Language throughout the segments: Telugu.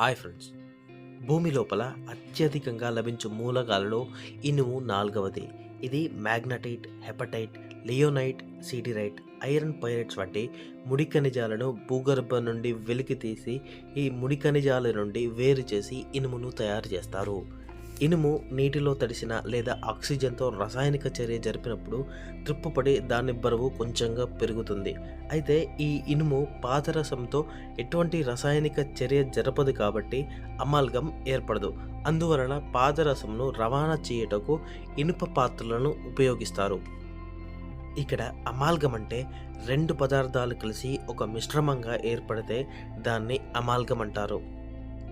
Hi friends. భూమి లోపల అత్యధికంగా లభించే మూలకాలలో ఇనుము నాలుగవది. ఇది magnetite hematite limonite siderite iron pyrites వంటి ముడి ఖనిజాలను భూగర్భ నుండి వెలికి తీసి ఈ ముడి ఖనిజాల నుండి వేరు చేసి ఇనుమును తయారు చేస్తారు. ఇనుము నీటిలో తడిసిన లేదా ఆక్సిజన్తో రసాయనిక చర్య జరిపినప్పుడు త్రిప్పుపడి దాని బరువు కొంచెంగా పెరుగుతుంది. అయితే ఈ ఇనుము పాదరసంతో ఎటువంటి రసాయనిక చర్య జరపదు కాబట్టి అమాల్గం ఏర్పడదు. అందువలన పాదరసంను రవాణా చేయుటకు ఇనుప పాత్రలను ఉపయోగిస్తారు. ఇక్కడ అమాల్గం అంటే రెండు పదార్థాలు కలిసి ఒక మిశ్రమంగా ఏర్పడితే దాన్ని అమాల్గం అంటారు.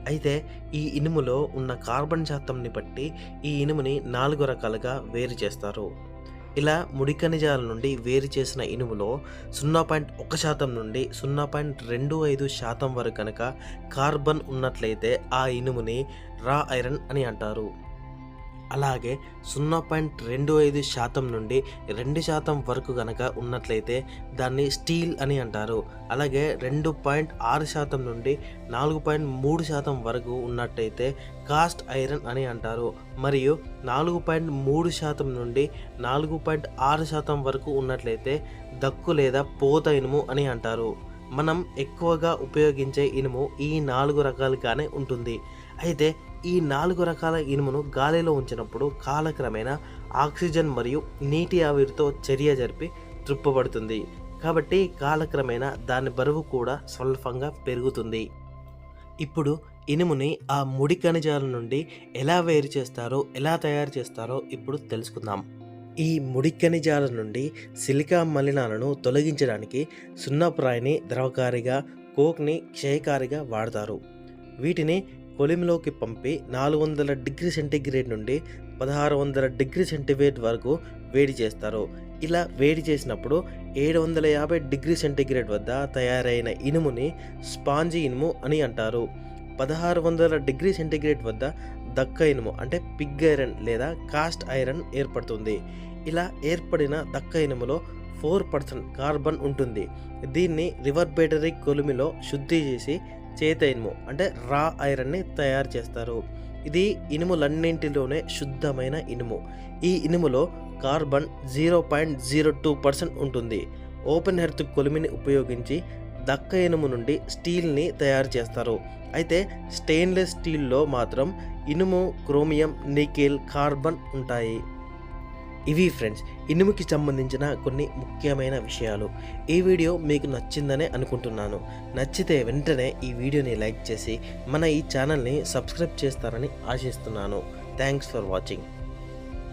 అయితే ఈ ఇనుములో ఉన్న కార్బన్ శాతంని బట్టి ఈ ఇనుముని నాలుగు రకాలుగా వేరు చేస్తారు. ఇలా ముడి ఖనిజాల నుండి వేరు చేసిన ఇనుములో సున్నా పాయింట్ ఒక శాతం నుండి సున్నా పాయింట్ రెండు ఐదు శాతం వరకు కనుక కార్బన్ ఉన్నట్లయితే ఆ ఇనుముని రా ఐరన్ అని అంటారు. అలాగే సున్నా పాయింట్ రెండు ఐదు శాతం నుండి రెండు శాతం వరకు కనుక ఉన్నట్లయితే దాన్ని స్టీల్ అని అంటారు. అలాగే రెండు పాయింట్ ఆరు శాతం నుండి నాలుగు పాయింట్ మూడు శాతం వరకు ఉన్నట్టయితే కాస్ట్ ఐరన్ అని అంటారు. మరియు నాలుగు పాయింట్ మూడు శాతం నుండి నాలుగు పాయింట్ ఆరు శాతం వరకు ఉన్నట్లయితే దక్కు లేదా పోత ఇనుము అని అంటారు. మనం ఎక్కువగా ఉపయోగించే ఇనుము ఈ నాలుగు రకాలుగానే ఉంటుంది. అయితే ఈ నాలుగు రకాల ఇనుమును గాలిలో ఉంచినప్పుడు కాలక్రమేణా ఆక్సిజన్ మరియు నీటి ఆవిరితో చర్య జరిపి తృప్పబడుతుంది కాబట్టి కాలక్రమేణా దాని బరువు కూడా స్వల్పంగా పెరుగుతుంది. ఇప్పుడు ఇనుముని ఆ ముడి ఖనిజాల నుండి ఎలా వేరు చేస్తారో ఎలా తయారు చేస్తారో ఇప్పుడు తెలుసుకుందాం. ఈ ముడి ఖనిజాల నుండి సిలికా మలినాలను తొలగించడానికి సున్నప్రాయిని ద్రవకారిగా కోక్ని క్షయకారిగా వాడతారు. వీటిని పొలిమిలోకి పంపి నాలుగు వందల డిగ్రీ సెంటీగ్రేడ్ నుండి పదహారు వందల డిగ్రీ సెంటీగ్రేడ్ వరకు వేడి చేస్తారు. ఇలా వేడి చేసినప్పుడు ఏడు వందల యాభై డిగ్రీ సెంటీగ్రేడ్ వద్ద తయారైన ఇనుముని స్పాంజీ ఇనుము అని అంటారు. పదహారు వందల డిగ్రీ సెంటీగ్రేడ్ వద్ద దక్క ఇనుము అంటే పిగ్ ఐరన్ లేదా కాస్ట్ ఐరన్ ఏర్పడుతుంది. ఇలా ఏర్పడిన దక్క ఇనుములో ఫోర్ పర్సెంట్ కార్బన్ ఉంటుంది. దీన్ని రివర్బేటరీ కొలిమిలో శుద్ధి చేసి చేత ఇనుము అంటే రా ఐరన్ని తయారు చేస్తారు. ఇది ఇనుములన్నింటిలోనే శుద్ధమైన ఇనుము. ఈ ఇనుములో carbon zero point zero two percent ఉంటుంది. ఓపెన్ హెర్త్ కొలిమిని ఉపయోగించి దక్క ఇనుము నుండి స్టీల్ని తయారు చేస్తారు. అయితే స్టెయిన్లెస్ స్టీల్లో మాత్రం ఇనుము క్రోమియం నికెల్ కార్బన్ ఉంటాయి. ఇవి ఫ్రెండ్స్ ఇనుముకి సంబంధించిన కొన్ని ముఖ్యమైన విషయాలు. ఈ వీడియో మీకు నచ్చిందనే అనుకుంటున్నాను. నచ్చితే వెంటనే ఈ వీడియోని లైక్ చేసి మన ఈ ఛానల్ని సబ్స్క్రైబ్ చేస్తారని ఆశిస్తున్నాను. Thanks for watching.